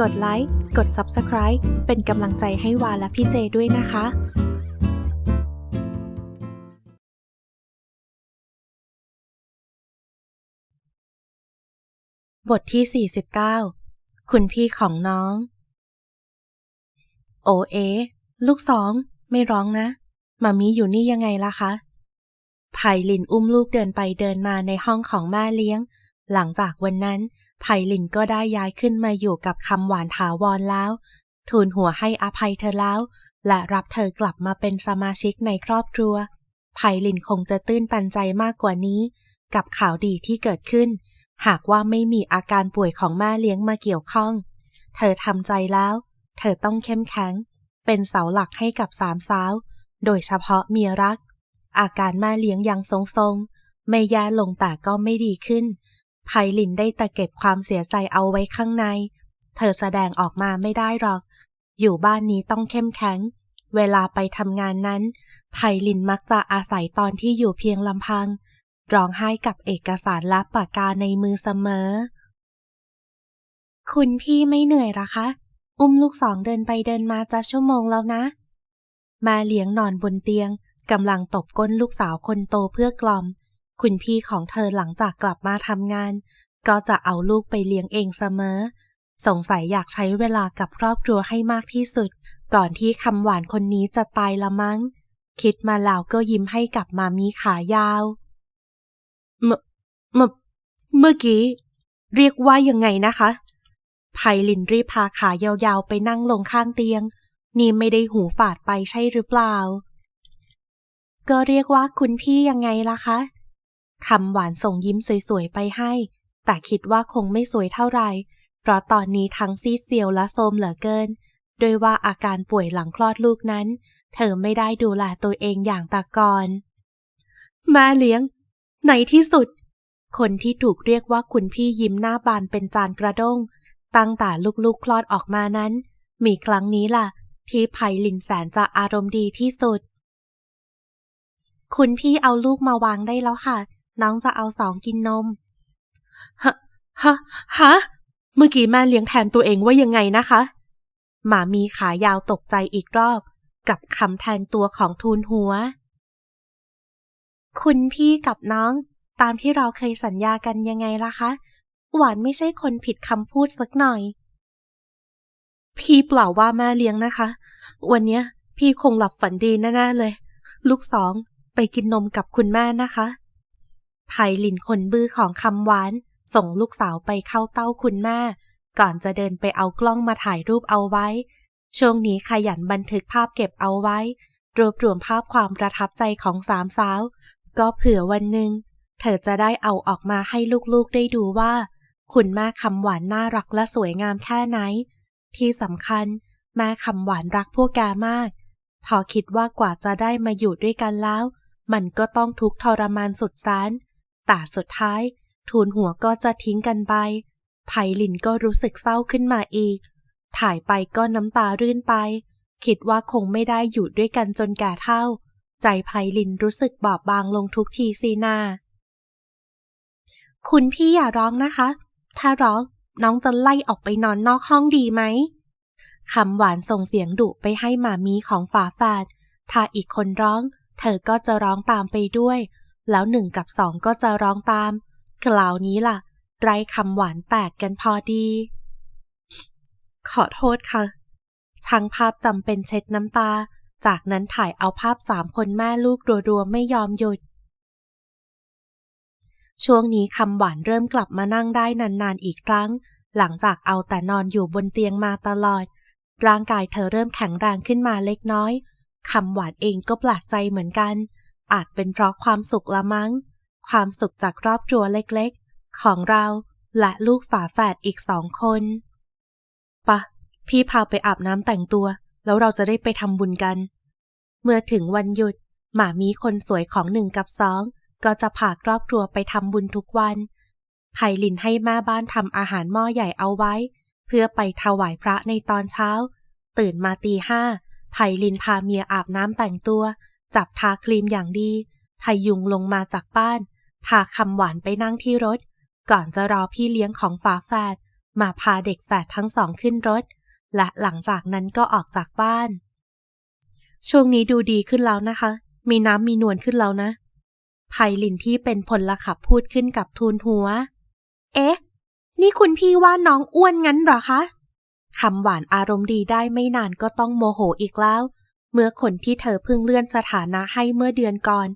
กดไลค์ กด Subscribe เป็นกำลังใจให้วาและพี่เจด้วยนะคะบทที่ 49 คุณพี่ของน้อง โอเอ ลูกสอง ไม่ร้องนะ มามีอยู่นี่ยังไงล่ะคะไผ่ลินอุ้มลูกเดินไปเดินมาในห้องของแม่เลี้ยง หลังจากวันนั้น ไผ่ลินก็ได้ย้ายขึ้นมาอยู่กับคำหวานถาวรแล้ว ทูลหัวให้อภัยเธอแล้ว และรับเธอกลับมาเป็นสมาชิกในครอบครัวไผ่ลินคงจะตื้นปันใจมากกว่านี้ กับข่าวดีที่เกิดขึ้น หากว่าไม่มีอาการป่วยของแม่เลี้ยงมาเกี่ยวข้อง เธอทำใจแล้ว เธอต้องเข้มแข็ง เป็นเสาหลักให้กับสามสาว โดยเฉพาะเมียรัก อาการแม่เลี้ยงยังทรงๆ ไม่แย่ลงแต่ก็ไม่ดีขึ้น ไพลินได้แต่เก็บความเสียใจเอาไว้ข้างใน เธอแสดงออกมาไม่ได้หรอก อยู่บ้านนี้ต้องเข้มแข็ง เวลาไปทำงานนั้น ไพลินมักจะอาศัยตอนที่อยู่เพียงลำพัง ร้องไห้กับเอกสารและปากกาในมือเสมอ คุณพี่ไม่เหนื่อยหรอคะ อุ้มลูกสองเดินไปเดินมาจะชั่วโมงแล้วนะม่เลี้ยงนอนบนเตียงกำลังตบก้นลูกสาวคนโตเพื่อกล่อม คุณพี่ของเธอหลังจากกลับมาทำงาน ก็จะเอาลูกไปเลี้ยงเองเสมอ สงสัยอยากใช้เวลากับครอบครัวให้มากที่สุด ก่อนที่คำหวานคนนี้จะตายละมั้ง คิดมาแล้วก็ยิ้มให้กับมามีขายาวเมื่อเมื่อกี้ เรียกว่ายังไงนะคะไพลินรีบพาขายาวๆไปนั่งลงข้างเตียง นี่ไม่ได้หูฝาดไปใช่หรือเปล่า ก็เรียกว่าคุณพี่ยังไงล่ะคะ คำหวานส่งยิ้มสวยๆไปให้ แต่คิดว่าคงไม่สวยเท่าไหร่ เพราะตอนนี้ทั้งซีดเซียวและโทรมเหลือเกินโดยว่าอาการป่วยหลังคลอดลูกนั้น เธอไม่ได้ดูแลตัวเองอย่างต่ก่อนแม่เลี้ยง ในที่สุด คนที่ถูกเรียกว่าคุณพี่ยิ้มหน้าบานเป็นจานกระด้ง ตั้งแต่ลูกๆคลอดออกมานั้น มีครั้งนี้ล่ะ ที่ไผ่ลินแสนจะอารมณ์ดีที่สุด คุณพี่เอาลูกมาวางได้แล้วค่ะ น้องจะเอาสองกินนม ฮะ ฮะ ฮะ เมื่อกี้แม่เลี้ยงแทนตัวเองว่ายังไงนะคะ หมามีขายาวตกใจอีกรอบ กับคำแทนตัวของทูลหัว คุณพี่กับน้องตามที่เราเคยสัญญากันยังไงล่ะคะ หวานไม่ใช่คนผิดคำพูดสักหน่อย พี่เปล่าว่าแม่เลี้ยงนะคะ วันเนี้ยพี่คงหลับฝันดีแน่ๆเลย ลูกสองไปกินนมกับคุณแม่นะคะ ไพลินคนบื้อของคำหวาน ส่งลูกสาวไปเข้าเต้าคุณแม่ ก่อนจะเดินไปเอากล้องมาถ่ายรูปเอาไว้ ช่วงนี้ขยันบันทึกภาพเก็บเอาไว้ รวบรวมภาพความประทับใจของสามสาว ก็เผื่อวันหนึ่ง เธอจะได้เอาออกมาให้ลูกๆได้ดูว่า คุณแม่คำหวานน่ารักและสวยงามแค่ไหน ที่สำคัญแม่คำหวานรักพวกแกมาก พอคิดว่ากว่าจะได้มาอยู่ด้วยกันแล้ว มันก็ต้องทุกข์ทรมานสุดแสน แต่สุดท้ายทูลหัวก็จะทิ้งกันไปไผ่ลินก็รู้สึกเศร้าขึ้นมาอีก ถ่ายไปก็น้ำตารื่นไป คิดว่าคงไม่ได้อยู่ด้วยกันจนแก่เท่า ใจไพลินรู้สึกบอบบางลงทุกทีซีนา คุณพี่อย่าร้องนะคะ ถ้าร้องน้องจะไล่ออกไปนอนนอกห้องดีไหมคำหวานส่งเสียงดุไปให้หมามีของฝาแฝดถ้าอีกคนร้อง เธอก็จะร้องตามไปด้วย แล้วหนึ่งกับสองก็จะร้องตามคราวนี้ล่ะ ไรคำหวานแตกกันพอดี ขอโทษค่ะ ช่างภาพจำเป็นเช็ดน้ำตา จากนั้นถ่ายเอาภาพสามคนแม่ลูกรัวๆไม่ยอมหยุด ช่วงนี้คำหวานเริ่มกลับมานั่งได้นานๆอีกครั้ง หลังจากเอาแต่นอนอยู่บนเตียงมาตลอด ร่างกายเธอเริ่มแข็งแรงขึ้นมาเล็กน้อยคำหวานเองก็แปลกใจเหมือนกัน อาจเป็นเพราะความสุขละมั้ง ความสุขจากครอบครัวเล็กๆ ของเราและลูกฝาแฝดอีกสองคนปะ พี่พาไปอาบน้ำแต่งตัว แล้วเราจะได้ไปทำบุญกัน เมื่อถึงวันหยุด หมามีคนสวยของหนึ่งกับสองก็จะพาครอบครัวไปทำบุญทุกวันไผ่ลินให้แม่บ้านทำอาหารหม้อใหญ่เอาไว้ เพื่อไปถวายพระในตอนเช้า ตื่นมาตีห้าไผ่ลินพาเมียอาบน้ำแต่งตัว จับทาครีมอย่างดีพยุงลงมาจากบ้าน พาคำหวานไปนั่งที่รถ ก่อนจะรอพี่เลี้ยงของฝาแฝดมาพาเด็กแฝดทั้งสองขึ้นรถ และหลังจากนั้นก็ออกจากบ้าน ช่วงนี้ดูดีขึ้นแล้วนะคะ มีน้ำมีนวลขึ้นแล้วนะไพลินที่เป็นพลขับพูดขึ้นกับทูนหัว เอ๊ะ นี่คุณพี่ว่าน้องอ้วนงั้นหรอคะคำหวานอารมณ์ดีได้ไม่นานก็ต้องโมโหอีกแล้ว เมื่อคนที่เธอเพิ่งเลื่อนสถานะให้เมื่อเดือนก่อน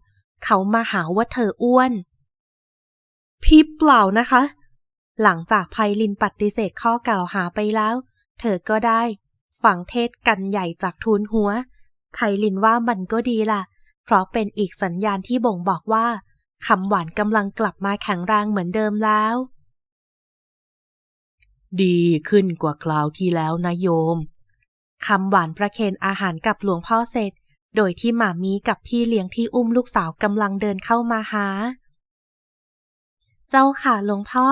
เขามาหาว่าเธออ้วน พี่เปล่านะคะ หลังจากไพลินปฏิเสธข้อกล่าวหาไปแล้ว เธอก็ได้ ฝังเทศกันใหญ่จากทูนหัวไพลินว่ามันก็ดีล่ะ เพราะเป็นอีกสัญญาณที่บ่งบอกว่าคำหวานกำลังกลับมาแข็งแรงเหมือนเดิมแล้ว ดีขึ้นกว่าคราวที่แล้วนะโยม คำหวานประเคนอาหารกับหลวงพ่อเสร็จ โดยที่หมามีกับพี่เลี้ยงที่อุ้มลูกสาวกำลังเดินเข้ามาหา เจ้าค่ะหลวงพ่อ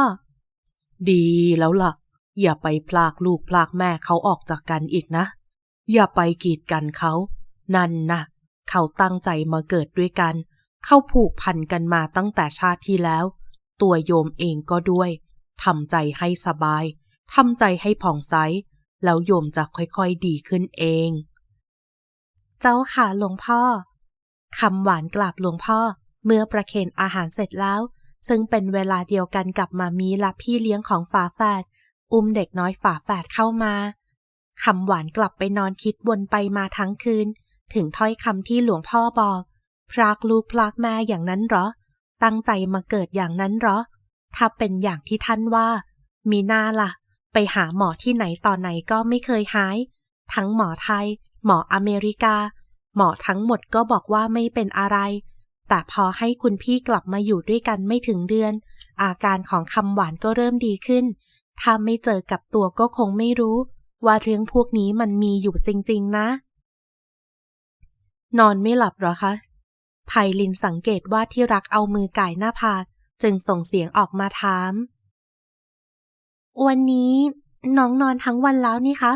ดีแล้วล่ะ อย่าไปพลากลูกพลากแม่เขาออกจากกันอีกนะ อย่าไปกีดกันเขา นั่นนะเขาตั้งใจมาเกิดด้วยกัน เข้าผูกพันกันมาตั้งแต่ชาติที่แล้ว ตัวโยมเองก็ด้วยทำใจให้สบายทำใจให้ผ่องใส แล้วโยมจะค่อยๆดีขึ้นเอง เจ้าค่ะหลวงพ่อคำหวานกราบหลวงพ่อ เมื่อประเคนอาหารเสร็จแล้ว ซึ่งเป็นเวลาเดียวกันกับมามีและพี่เลี้ยงของฝาแฝดอุ้มเด็กน้อยฝาแฝดเข้ามาคำหวานกลับไปนอนคิดวนไปมาทั้งคืน ถึงถ้อยคำที่หลวงพ่อบอก พรากลูกพรากแม่อย่างนั้นเหรอ ตั้งใจมาเกิดอย่างนั้นเหรอ ถ้าเป็นอย่างที่ท่านว่า มีหน้าล่ะ ไปหาหมอที่ไหนต่อไหนก็ไม่เคยหาย ทั้งหมอไทย หมออเมริกา หมอทั้งหมดก็บอกว่าไม่เป็นอะไร แต่พอให้คุณพี่กลับมาอยู่ด้วยกันไม่ถึงเดือน อาการของคำหวานก็เริ่มดีขึ้น ถ้าไม่เจอกับตัวก็คงไม่รู้ ว่าเรื่องพวกนี้มันมีอยู่จริง ๆ นะ นอนไม่หลับหรอคะไพลินสังเกตว่าที่รักเอามือก่ายหน้าผากจึงส่งเสียงออกมาถาม วันนี้น้องนอนทั้งวันแล้วนี่คะ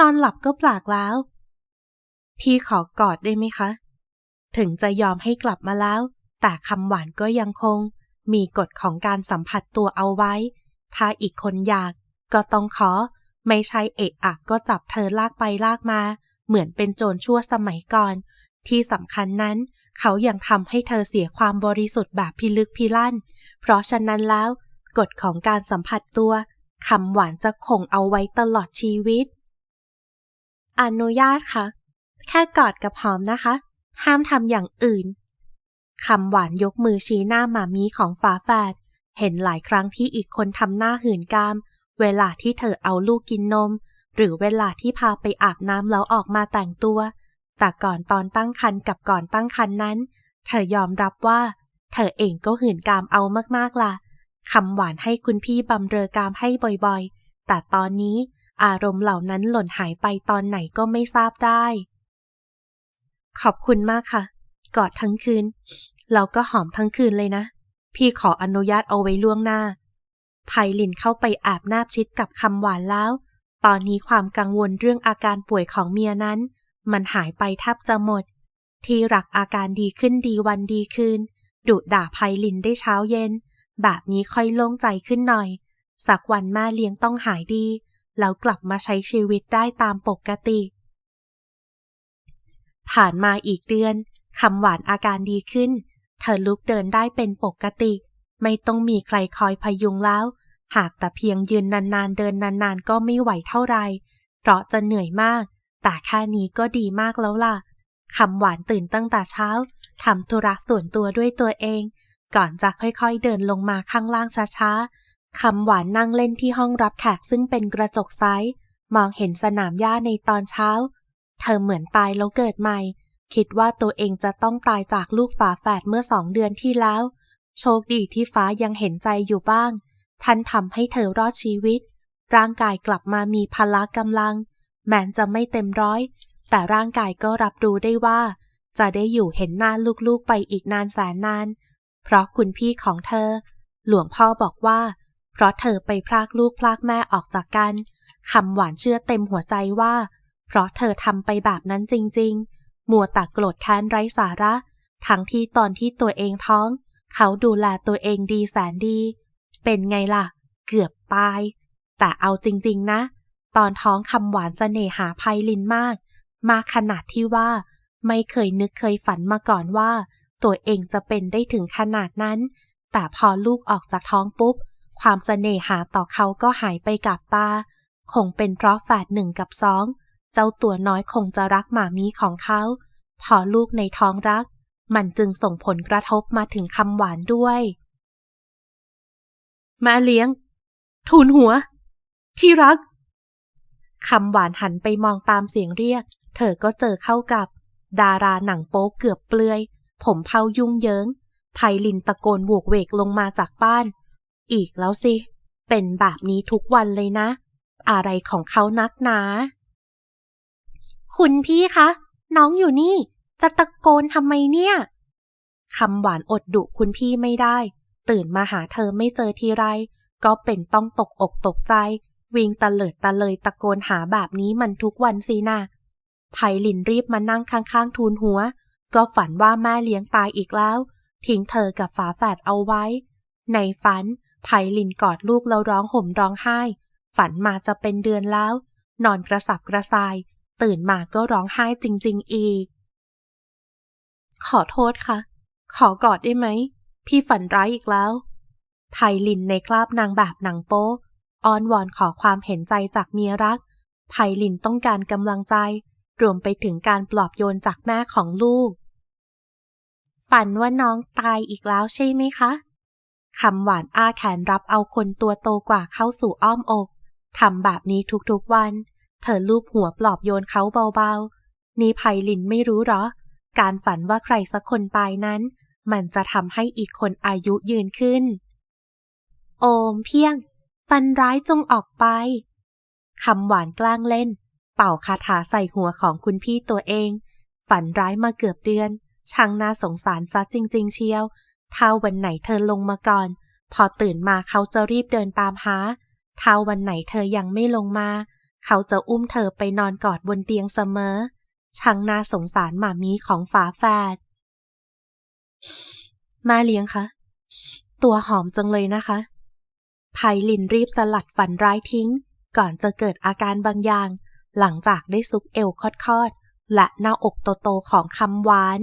นอนหลับก็ปลากแล้ว พี่ขอกอดได้ไหมคะ ถึงจะยอมให้กลับมาแล้ว แต่คำหวานก็ยังคง มีกฎของการสัมผัสตัวเอาไว้ ถ้าอีกคนอยาก ก็ต้องขอ ไม่ใช่เอะอะก็จับเธอลากไปลากมา เหมือนเป็นโจรชั่วสมัยก่อน ที่สำคัญนั้น เขายังทำให้เธอเสียความบริสุทธิ์แบบพิลึกพิลั่น เพราะฉะนั้นแล้วกฎของการสัมผัสตัว คำหวานจะคงเอาไว้ตลอดชีวิต อนุญาตค่ะ แค่กอดกับหอมนะคะ ห้ามทำอย่างอื่นคำหวานยกมือชี้หน้ามามีของฝาแฝดเห็นหลายครั้งที่อีกคนทำหน้าหืนกาม เวลาที่เธอเอาลูกกินนม หรือเวลาที่พาไปอาบน้ำแล้วออกมาแต่งตัว แต่ก่อนตอนตั้งครรภ์กับก่อนตั้งครรภ์นั้น เธอยอมรับว่า เธอเองก็หืนกามเอามากๆล่ะ คำหวานให้คุณพี่บำเรอกามให้บ่อยๆ แต่ตอนนี้อารมณ์เหล่านั้นหล่นหายไปตอนไหนก็ไม่ทราบได้ ขอบคุณมากค่ะ กอดทั้งคืนแล้วก็หอมทั้งคืนเลยนะ พี่ขออนุญาตเอาไว้ล่วงหน้าไพลินเข้าไปแอบนาบชิดกับคำหวานแล้ว ตอนนี้ความกังวลเรื่องอาการป่วยของเมียนั้น มันหายไปแทบจะหมด ที่รักอาการดีขึ้นดีวันดีคืนดุด่าไพลินได้เช้าเย็น แบบนี้ค่อยโล่งใจขึ้นหน่อย สักวันแม่เลี้ยงต้องหายดี แล้วกลับมาใช้ชีวิตได้ตามปกติ ผ่านมาอีกเดือนคำหวานอาการดีขึ้น เธอลุกเดินได้เป็นปกติ ไม่ต้องมีใครคอยพยุงแล้ว หากแต่เพียงยืนนานๆเดินนานๆ ก็ไม่ไหวเท่าไร เพราะจะเหนื่อยมาก แต่แค่นี้ก็ดีมากแล้วล่ะคำหวานตื่นตั้งแต่เช้าทำธุระส่วนตัวด้วยตัวเอง ก่อนจะค่อยๆเดินลงมาข้างล่างช้าๆ คำหวานนั่งเล่นที่ห้องรับแขกซึ่งเป็นกระจกไซส์มองเห็นสนามหญ้าในตอนเช้า เธอเหมือนตายแล้วเกิดใหม่ คิดว่าตัวเองจะต้องตายจากลูกฝาแฝดเมื่อสองเดือนที่แล้ว โชคดีที่ฟ้ายังเห็นใจอยู่บ้าง ท่านทำให้เธอรอดชีวิต ร่างกายกลับมามีพละกำลัง แม้จะไม่เต็มร้อย แต่ร่างกายก็รับรู้ได้ว่า จะได้อยู่เห็นหน้าลูกๆไปอีกนานแสนนาน เพราะคุณพี่ของเธอ หลวงพ่อบอกว่า เพราะเธอไปพรากลูกพรากแม่ออกจากกันคำหวานเชื่อเต็มหัวใจว่า เพราะเธอทำไปแบบนั้นจริง ๆ มัวแต่โกรธแค้นไร้สาระ ทั้งที่ตอนที่ตัวเองท้อง เขาดูแลตัวเองดีแสนดี เป็นไงล่ะ เกือบตาย แต่เอาจริง ๆ นะ ตอนท้องคำหวานเสน่หาไพลินมาก มาขนาดที่ว่า ไม่เคยนึกเคยฝันมาก่อนว่า ตัวเองจะเป็นได้ถึงขนาดนั้น แต่พอลูกออกจากท้องปุ๊บ ความเสน่หาต่อเขาก็หายไปกับตา คงเป็นเพราะแฝดหนึ่งกับสอง เจ้าตัวน้อยคงจะรักหมามีของเขา พอลูกในท้องรัก มันจึงส่งผลกระทบมาถึงคำหวานด้วยแม่เลี้ยง ทูลหัว ที่รักคำหวานหันไปมองตามเสียงเรียก เธอก็เจอเข้ากับ ดาราหนังโป๊เกือบเปลือย ผมเผายุ่งเยิงไพลินตะโกนบวกเวกลงมาจากบ้าน อีกแล้วสิ เป็นแบบนี้ทุกวันเลยนะ อะไรของเขานักหนา คุณพี่คะ น้องอยู่นี่ จะตะโกนทำไมเนี่ยคำหวานอดดุคุณพี่ไม่ได้ ตื่นมาหาเธอไม่เจอทีไร ก็เป็นต้องตกอกตกใจ วิ่งตะเลิดตะเลยตะโกนหาแบบนี้มันทุกวันสินะไพลินรีบมานั่งข้างๆทูลหัว ก็ฝันว่าแม่เลี้ยงตายอีกแล้ว ทิ้งเธอกับฝาแฝดเอาไว้ ในฝันไพลินกอดลูกแล้วร้องห่มร้องไห้ ฝันมาจะเป็นเดือนแล้ว นอนกระสับกระส่าย ตื่นมาก็ร้องไห้จริง ๆ อีก ขอโทษค่ะ ขอกอดได้ไหม พี่ฝันร้ายอีกแล้วไพลินในคราบนางแบบหนังโป๊อ้อนวอนขอความเห็นใจจากเมียรักไพลินต้องการกำลังใจ รวมไปถึงการปลอบโยนจากแม่ของลูก ฝันว่าน้องตายอีกแล้วใช่ไหมคะคำหวานอาแขนรับเอาคนตัวโตกว่าเข้าสู่อ้อมอกทำแบบนี้ทุกๆวัน เธอลูบหัวปลอบโยนเขาเบาๆ นี่ไพลินไม่รู้หรอ การฝันว่าใครสักคนตายนั้น มันจะทำให้อีกคนอายุยืนขึ้น โอมเพียง ฟันร้ายจงออกไปคำหวานกล้างเล่น เป่าคาถาใส่หัวของคุณพี่ตัวเอง ฝันร้ายมาเกือบเดือน ช่างน่าสงสารซะจริง ๆ เชียว ถ้าวันไหนเธอลงมาก่อน พอตื่นมาเขาจะรีบเดินตามหา ถ้าวันไหนเธอยังไม่ลงมา เขาจะอุ้มเธอไปนอนกอดบนเตียงเสมอ ช่างน่าสงสารหมามีของฝาแฝด มาเลี้ยงคะ ตัวหอมจังเลยนะคะไพลินรีบสลัดฝันร้ายทิ้ง ก่อนจะเกิดอาการบางอย่าง หลังจากได้ซุกเอวคอดๆและหน้าอกโตๆของคำหวาน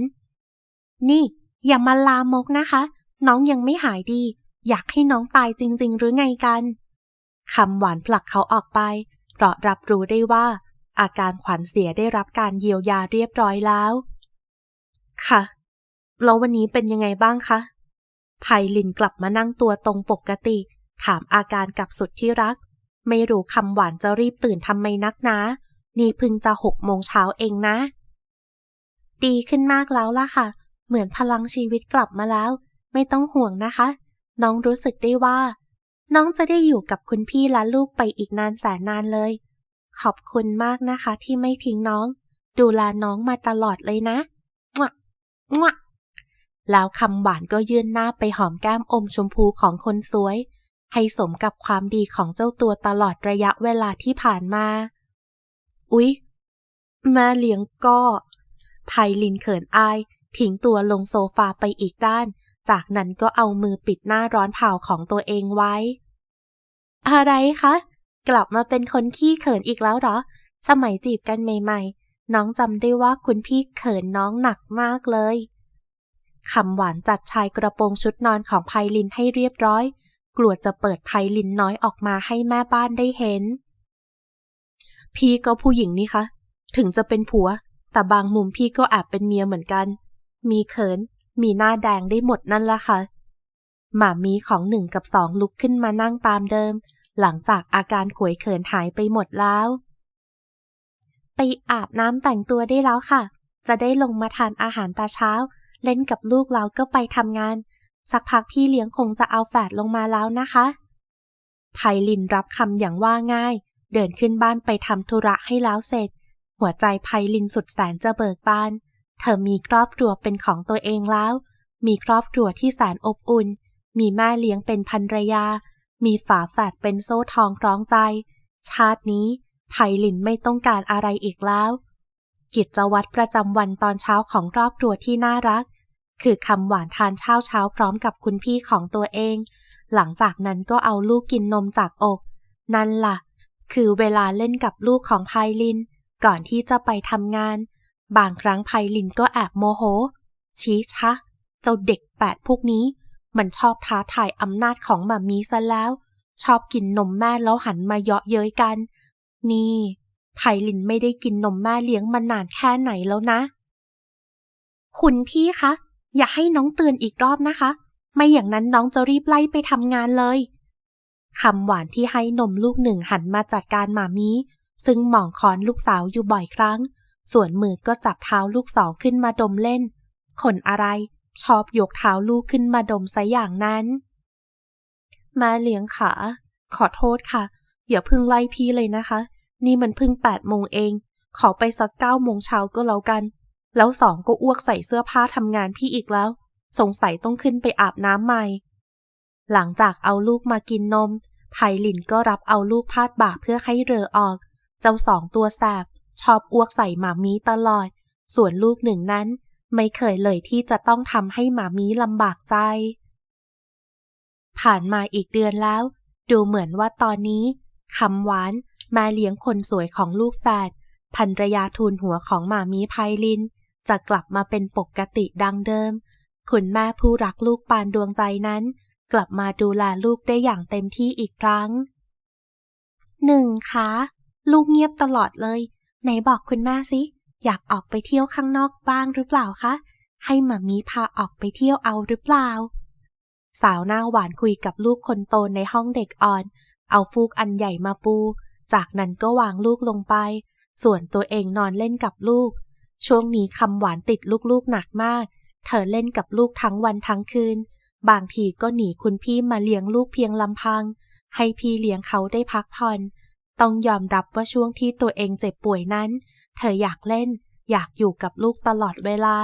นี่ อย่ามาลามกนะคะ น้องยังไม่หายดี อยากให้น้องตายจริง ๆ หรือไงกันคำหวานผลักเขาออกไป เพราะรับรู้ได้ว่า อาการขวัญเสียได้รับการเยียวยาเรียบร้อยแล้ว ค่ะ แล้ววันนี้เป็นยังไงบ้างคะไพลินกลับมานั่งตัวตรงปกติ ถามอาการกับสุดที่รัก ไม่รู้คำหวานจะรีบตื่นทำไมนักนะ นี่พึ่งจะหกโมงเช้าเองนะ ดีขึ้นมากแล้วล่ะค่ะ เหมือนพลังชีวิตกลับมาแล้ว ไม่ต้องห่วงนะคะ น้องรู้สึกได้ว่า น้องจะได้อยู่กับคุณพี่และลูกไปอีกนานแสนนานเลย ขอบคุณมากนะคะที่ไม่ทิ้งน้อง ดูแลน้องมาตลอดเลยนะงะงะแล้วคำหวานก็ยื่นหน้าไปหอมแก้มอมชมพูของคนสวย ให้สมกับความดีของเจ้าตัวตลอดระยะเวลาที่ผ่านมา อุ๊ย แม่เลี้ยงก็ไพลินเขินอาย ทิ้งตัวลงโซฟาไปอีกด้าน จากนั้นก็เอามือปิดหน้าร้อนเผาของตัวเองไว้ อะไรคะ กลับมาเป็นคนขี้เขินอีกแล้วเหรอ สมัยจีบกันใหม่ๆ น้องจำได้ว่าคุณพี่เขินน้องหนักมากเลยคำหวานจัดชายกระโปรงชุดนอนของไพลินให้เรียบร้อย กลัวจะเปิดไพลินน้อยออกมาให้แม่บ้านได้เห็น พี่ก็ผู้หญิงนี่คะ ถึงจะเป็นผัว แต่บางมุมพี่ก็แอบเป็นเมียเหมือนกัน มีเขิน มีหน้าแดงได้หมดนั่นละค่ะ หมามีของหนึ่งกับสองลุกขึ้นมานั่งตามเดิม หลังจากอาการขวยเขินหายไปหมดแล้ว ไปอาบน้ำแต่งตัวได้แล้วค่ะ จะได้ลงมาทานอาหารตาเช้า เล่นกับลูกแล้วก็ไปทำงาน สักพักพี่เลี้ยงคงจะเอาแฝดลงมาแล้วนะคะไพลินรับคำอย่างว่าง่าย เดินขึ้นบ้านไปทำธุระให้แล้วเสร็จ หัวใจไพลินสุดแสนจะเบิกบาน เธอมีครอบครัวเป็นของตัวเองแล้ว มีครอบครัวที่แสนอบอุ่น มีแม่เลี้ยงเป็นภรรยา มีฝาแฝดเป็นโซ่ทองคล้องใจ ชาตินี้ไพลินไม่ต้องการอะไรอีกแล้ว กิจวัตรประจำวันตอนเช้าของครอบครัวที่น่ารัก คือคำหวานทานเช้าเช้าพร้อมกับคุณพี่ของตัวเอง หลังจากนั้นก็เอาลูกกินนมจากอก นั่นล่ะ คือเวลาเล่นกับลูกของไพลิน ก่อนที่จะไปทำงาน บางครั้งไพลินก็แอบโมโห ชี้ชะ เจ้าเด็กแปดพวกนี้ มันชอบท้าทายอำนาจของหมามีซะแล้ว ชอบกินนมแม่แล้วหันมาเยาะเย้ยกัน นี่ไพลินไม่ได้กินนมแม่เลี้ยงมานานแค่ไหนแล้วนะ คุณพี่คะ อย่าให้น้องเตือนอีกรอบนะคะ ไม่อย่างนั้นน้องจะรีบไล่ไปทำงานเลยคำหวานที่ให้นมลูกหนึ่งหันมาจัดการหมามี ซึ่งหมองคอนลูกสาวอยู่บ่อยครั้ง ส่วนมือก็จับเท้าลูกสองขึ้นมาดมเล่นคนอะไร ชอบยกเท้าลูกขึ้นมาดมซะอย่างนั้นม่เลี้ยงขา ขอโทษค่ะ อย่าพิ่งไล่พี่เลยนะคะ นี่มันพิ่งแปดโมงเอง ขอไปสักเก้าโมงเช้าก็แล้วกัน แล้วสองก็อ้วกใส่เสื้อผ้าทำงานพี่อีกแล้ว สงสัยต้องขึ้นไปอาบน้ำใหม่ หลังจากเอาลูกมากินนมไพลินก็รับเอาลูกพาดบ่าเพื่อให้เรอออก เจ้าสองตัวแสบ ชอบอ้วกใส่หมามีตลอด ส่วนลูกหนึ่งนั้น ไม่เคยเลยที่จะต้องทำให้หมามีลำบากใจ ผ่านมาอีกเดือนแล้ว ดูเหมือนว่าตอนนี้คำหวานแม่เลี้ยงคนสวยของลูกแฝดภรรยาทูลหัวของหมามีไพลิน จะกลับมาเป็นปกติดังเดิม คุณแม่ผู้รักลูกปานดวงใจนั้น กลับมาดูแลลูกได้อย่างเต็มที่อีกครั้งหนึ่งคะลูกเงียบตลอดเลย ไหนบอกคุณแม่สิ อยากออกไปเที่ยวข้างนอกบ้างหรือเปล่าคะ ให้หมามีพาออกไปเที่ยวเอาหรือเปล่า สาวหน้าหวานคุยกับลูกคนโตในห้องเด็กอ่อน เอาฟูกอันใหญ่มาปู จากนั้นก็วางลูกลงไป ส่วนตัวเองนอนเล่นกับลูก ช่วงนี้คำหวานติดลูกๆหนักมาก เธอเล่นกับลูกทั้งวันทั้งคืน บางทีก็หนีคุณพี่มาเลี้ยงลูกเพียงลำพัง ให้พี่เลี้ยงเขาได้พักผ่อน ต้องยอมรับว่าช่วงที่ตัวเองเจ็บป่วยนั้น เธออยากเล่น อยากอยู่กับลูกตลอดเวลา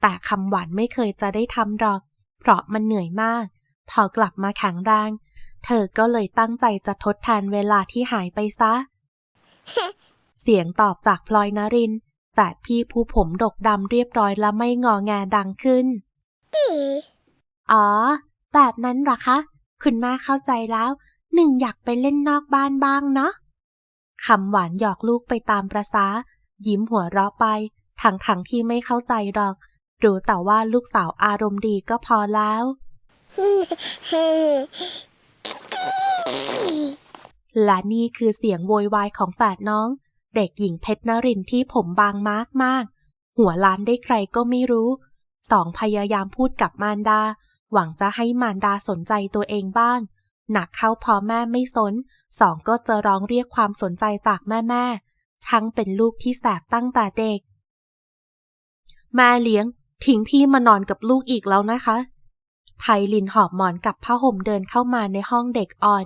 แต่คำหวานไม่เคยจะได้ทำหรอก เพราะมันเหนื่อยมาก พอกลับมาแข็งแรง เธอก็เลยตั้งใจจะทดแทนเวลาที่หายไปซะ เสียงตอบจากพลอยนรินทร์แฝดพี่ผู้ผมดกดำเรียบร้อยและไม่งอแงดังขึ้น อ๋อ แบบนั้นเหรอคะ คุณแม่เข้าใจแล้ว หนึ่งอยากไปเล่นนอกบ้านบ้างเนาะ คำหวานหยอกลูกไปตามประษายิ้มหัวเราะไปทั้งๆที่ไม่เข้าใจหรอก รู้แต่ว่าลูกสาวอารมณ์ดีก็พอแล้ว และนี่คือเสียงโวยวายของแฝดน้อง เด็กหญิงเพชรนรินที่ผมบางมากมาก หัวล้านได้ใครก็ไม่รู้ สองพยายามพูดกับมารดา หวังจะให้มารดาสนใจตัวเองบ้าง หนักเข้าพอแม่ไม่สนสองก็จะร้องเรียกความสนใจจากแม่แม่ช่างเป็นลูกที่แสบตั้งแต่เด็ก แม่เลี้ยง ทิ้งพี่มานอนกับลูกอีกแล้วนะคะไพลินหอบหมอนกับผ้าห่มเดินเข้ามาในห้องเด็กอ่อน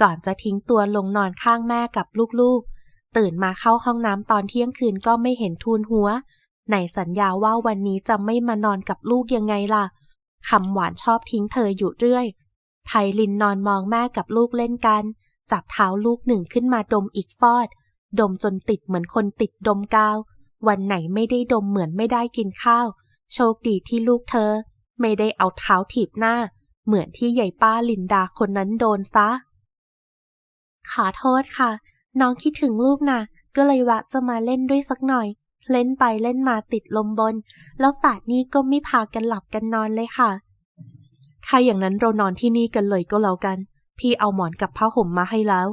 ก่อนจะทิ้งตัวลงนอนข้างแม่กับลูกๆ ตื่นมาเข้าห้องน้ำตอนเที่ยงคืนก็ไม่เห็นทูลหัวไหนสัญญาว่าวันนี้จะไม่มานอนกับลูกยังไงล่ะคำหวานชอบทิ้งเธออยู่เรื่อย ไพลินนอนมองแม่กับลูกเล่นกัน จับเท้าลูกหนึ่งขึ้นมาดมอีกฟอด ดมจนติดเหมือนคนติดดมกาว วันไหนไม่ได้ดมเหมือนไม่ได้กินข้าว โชคดีที่ลูกเธอ ไม่ได้เอาเท้าถีบหน้า เหมือนที่ใหญ่ป้าลินดาคนนั้นโดนซะ ขอโทษค่ะ น้องคิดถึงลูกนะก็เลยวะจะมาเล่นด้วยสักหน่อย เล่นไปเล่นมาติดลมบน แล้วฝาดนี้ก็ไม่พากันหลับกันนอนเลยค่ะ ถ้าอย่างนั้นเรานอนที่นี่กันเลยก็แล้วกัน พี่เอาหมอนกับผ้าห่มมาให้แล้ว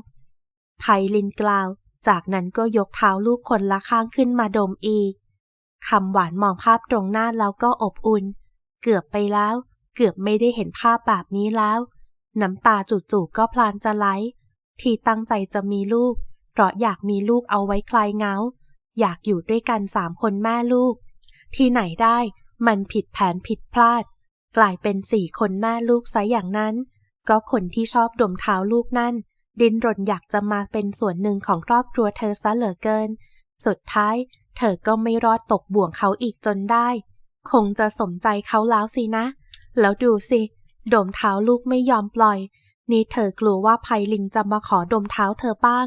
ไพลินกล่าว จากนั้นก็ยกเท้าลูกคนละข้างขึ้นมาดมอีกคำหวานมองภาพตรงหน้าแล้วก็อบอุ่น เกือบไปแล้ว เกือบไม่ได้เห็นภาพแบบนี้แล้ว น้ำตาจู่ๆก็พลานจะไหล ที่ตั้งใจจะมีลูก เพราะอยากมีลูกเอาไว้คลายเงา อยากอยู่ด้วยกันสามคนแม่ลูก ที่ไหนได้มันผิดแผนผิดพลาด กลายเป็นสี่คนแม่ลูกซะอย่างนั้น ก็คนที่ชอบดมเท้าลูกนั่น ดินรนอยากจะมาเป็นส่วนหนึ่งของครอบครัวเธอซะเหลือเกิน สุดท้าย เธอก็ไม่รอดตกบ่วงเขาอีกจนได้ คงจะสมใจเขาแล้วสินะ แล้วดูสิ ดมเท้าลูกไม่ยอมปล่อย นี่เธอกลัวว่าไพลินจะมาขอดมเท้าเธอบ้าง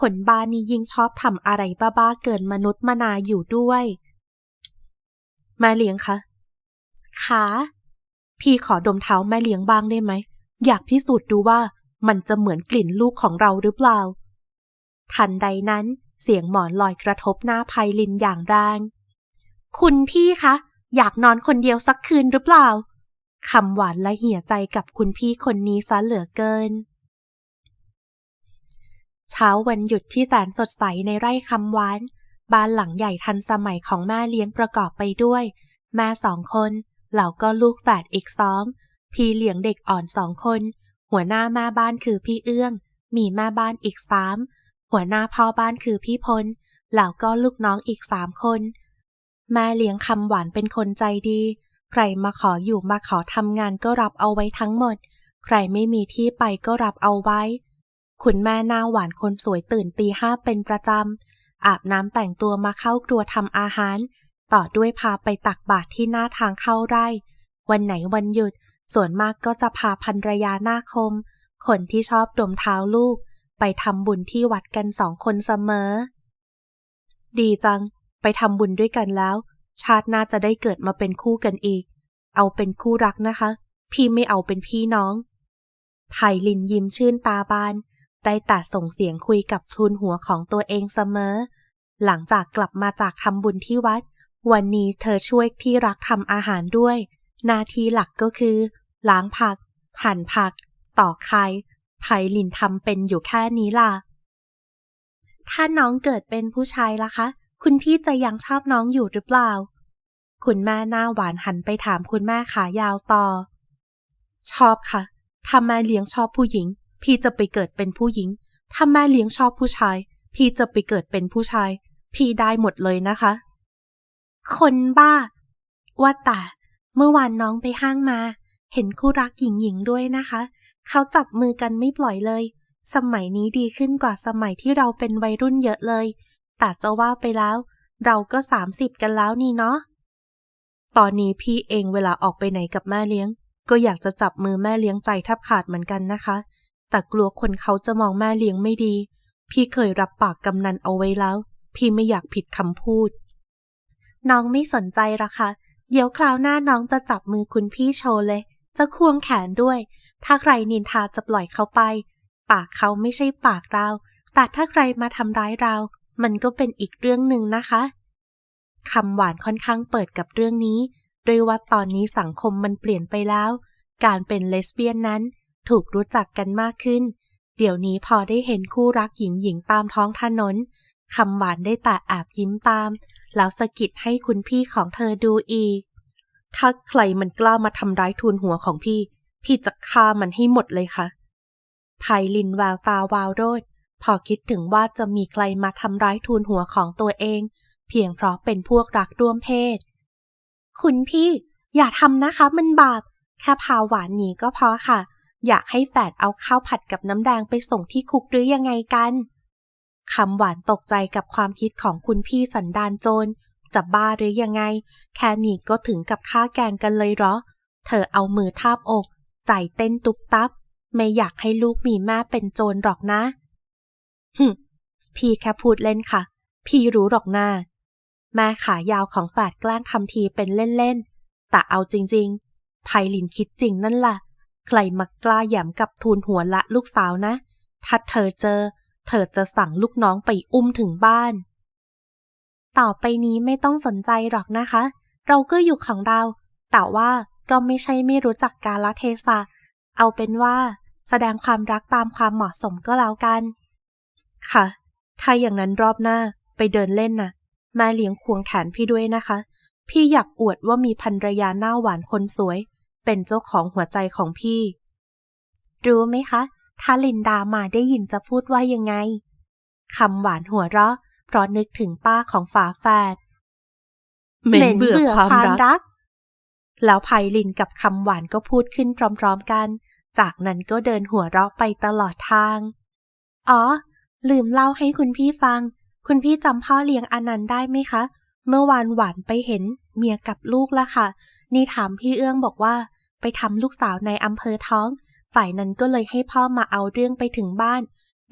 คนบ้านนี่ยิ่งชอบทำอะไรบ้าๆเกินมนุษย์มนาอยู่ด้วยม่เลี้ยงคะขา พี่ขอดมเท้าแม่เลี้ยงบ้างได้ไหม อยากพิสูจน์ดูว่ามันจะเหมือนกลิ่นลูกของเราหรือเปล่า ทันใดนั้นเสียงหมอนลอยกระทบหน้าไพลินอย่างแรง คุณพี่คะ อยากนอนคนเดียวสักคืนหรือเปล่า คำหวานและเหี่ยใจกับคุณพี่คนนี้ซะเหลือเกิน เช้าวันหยุดที่แสนสดใสในไร่คำหวาน บ้านหลังใหญ่ทันสมัยของแม่เลี้ยงประกอบไปด้วย แม่สองคน เหล่าก็ลูกแฝดอีกสอง พี่เลี้ยงเด็กอ่อนสองคน หัวหน้าแม่บ้านคือพี่เอื้อง มีแม่บ้านอีกสาม หัวหน้าพ่อบ้านคือพี่พลเหล่าก็ลูกน้องอีกสามคน แม่เลี้ยงคำหวานเป็นคนใจดี ใครมาขออยู่มาขอทำงานก็รับเอาไว้ทั้งหมด ใครไม่มีที่ไปก็รับเอาไว้ คุณแม่หน้าหวานคนสวยตื่นตีห้าเป็นประจำอาบน้ำแต่งตัวมาเข้าครัวทำอาหาร ต่อด้วยพาไปตักบาตรที่หน้าทางเข้าไร่ วันไหนวันหยุด ส่วนมากก็จะพาภรรยาหน้าคม คนที่ชอบดมเท้าลูก ไปทำบุญที่วัดกันสองคนเสมอ ดีจัง ไปทำบุญด้วยกันแล้ว ชาติหน้าจะได้เกิดมาเป็นคู่กันอีก เอาเป็นคู่รักนะคะ พี่ไม่เอาเป็นพี่น้องไผ่ลินยิ้มชื่นตาบาน ได้แต่ส่งเสียงคุยกับทุนหัวของตัวเองเสมอ หลังจากกลับมาจากทำบุญที่วัด วันนี้เธอช่วยที่รักทำอาหารด้วย หน้าที่หลักก็คือ ล้างผัก หั่นผัก ตอกไข่ไผ่ลินทำเป็นอยู่แค่นี้ล่ะ ถ้าน้องเกิดเป็นผู้ชายล่ะคะ คุณพี่จะยังชอบน้องอยู่หรือเปล่า คุณแม่หน้าหวานหันไปถามคุณแม่ขายาวต่อ ชอบค่ะ ถ้าแม่เลี้ยงชอบผู้หญิง พี่จะไปเกิดเป็นผู้หญิง ถ้าแม่เลี้ยงชอบผู้ชาย พี่จะไปเกิดเป็นผู้ชาย พี่ได้หมดเลยนะคะ คนบ้า ว่าแต่เมื่อวานน้องไปห้างมา เห็นคู่รักหญิงหญิงๆด้วยนะคะ เขาจับมือกันไม่ปล่อยเลย สมัยนี้ดีขึ้นกว่าสมัยที่เราเป็นวัยรุ่นเยอะเลย แต่จะว่าไปแล้ว เราก็สามสิบกันแล้วนี่เนาะ ตอนนี้พี่เองเวลาออกไปไหนกับแม่เลี้ยง ก็อยากจะจับมือแม่เลี้ยงใจแทบขาดเหมือนกันนะคะ แต่กลัวคนเขาจะมองแม่เลี้ยงไม่ดี พี่เคยรับปากกำนันเอาไว้แล้ว พี่ไม่อยากผิดคำพูด น้องไม่สนใจหรอกค่ะ เดี๋ยวคราวหน้าน้องจะจับมือคุณพี่โชว์เลย จะควงแขนด้วย ถ้าใครนินทาจะปล่อยเขาไป ปากเขาไม่ใช่ปากเรา แต่ถ้าใครมาทำร้ายเรา มันก็เป็นอีกเรื่องหนึ่งนะคะคำหวานค่อนข้างเปิดกับเรื่องนี้ ด้วยว่าตอนนี้สังคมมันเปลี่ยนไปแล้ว การเป็นเลสเบี้ยนนั้น ถูกรู้จักกันมากขึ้น เดี๋ยวนี้พอได้เห็นคู่รักหญิงหญิงตามท้องถนนคำหวานได้แต่แอบยิ้มตาม แล้วสะกิดให้คุณพี่ของเธอดูอีก ถ้าใครมันกล้ามาทำร้ายทูนหัวของพี่ พี่จะฆ่ามันให้หมดเลยค่ะไพลินแววตาวาวโรด พอคิดถึงว่าจะมีใครมาทำร้ายทูนหัวของตัวเอง เพียงเพราะเป็นพวกรักร่วมเพศ คุณพี่ อย่าทำนะคะมันบาป แค่พาหวานหนีก็พอค่ะ อยากให้แฝดเอาข้าวผัดกับน้ำแดงไปส่งที่คุกหรือยังไงกัน คำหวานตกใจกับความคิดของคุณพี่สันดานโจรจะบ้าหรือยังไง แค่นี้ก็ถึงกับฆ่าแกงกันเลยเหรอ เธอเอามือทาบอกใจเต้นตุบตับ ไม่อยากให้ลูกมีแม่เป็นโจรหรอกนะฮึพี่แค่พูดเล่นค่ะ พี่รู้หรอกนาแม่ขายาวของแฝดแกล้งทำทีเป็นเล่นๆ แต่เอาจริงๆไพลินคิดจริงนั่นล่ะ ใครมากล้าหยำกับทูลหัวละลูกสาวนะ ถ้าเธอเจอ เธอจะสั่งลูกน้องไปอุ้มถึงบ้าน ต่อไปนี้ไม่ต้องสนใจหรอกนะคะ เราก็อยู่ของเรา แต่ว่าก็ไม่ใช่ไม่รู้จักกาลเทศะ เอาเป็นว่าแสดงความรักตามความเหมาะสมก็แล้วกัน ค่ะ ถ้าอย่างนั้นรอบหน้าไปเดินเล่นน่ะม่เลี้ยงควงแขนพี่ด้วยนะคะ พี่อยากอวดว่ามีภรรยาหน้าหวานคนสวย เป็นเจ้าของหัวใจของพี่ รู้ไหมคะ ถ้าลินดามาได้ยินจะพูดว่ายังไงคำหวานหัวเราะ เพราะนึกถึงป้าของฝาแฝดเหม็นเบื่อความรักกแล้วไพลินกับคำหวานก็พูดขึ้นพร้อมๆกัน จากนั้นก็เดินหัวเราะไปตลอดทาง อ๋อ ลืมเล่าให้คุณพี่ฟัง คุณพี่จำพ่อเลี้ยงอนันต์ได้ไหมคะ เมื่อวานหวานไปเห็น เมียกับลูกละค่ะ นี่ถามพี่เอื้องบอกว่า ไปทำลูกสาวในอำเภอท้อง ฝ่ายนั้นก็เลยให้พ่อมาเอาเรื่องไปถึงบ้าน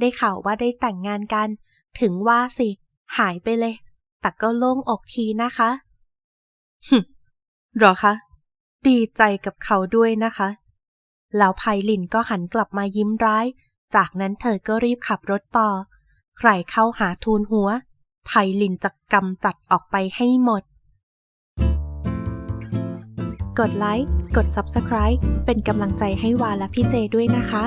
ได้ข่าวว่าได้แต่งงานกัน ถึงว่าสิ หายไปเลย แต่ก็โล่งอกทีนะคะหึหรอคะ ดีใจกับเขาด้วยนะคะ แล้วไพลินก็หันกลับมายิ้มร้าย จากนั้นเธอก็รีบขับรถต่อ ใครเข้าหาทูลหัว ไพลินจะกำจัดออกไปให้หมด กดไลค์ กด Subscribe เป็นกำลังใจให้วาและพี่เจด้วยนะคะ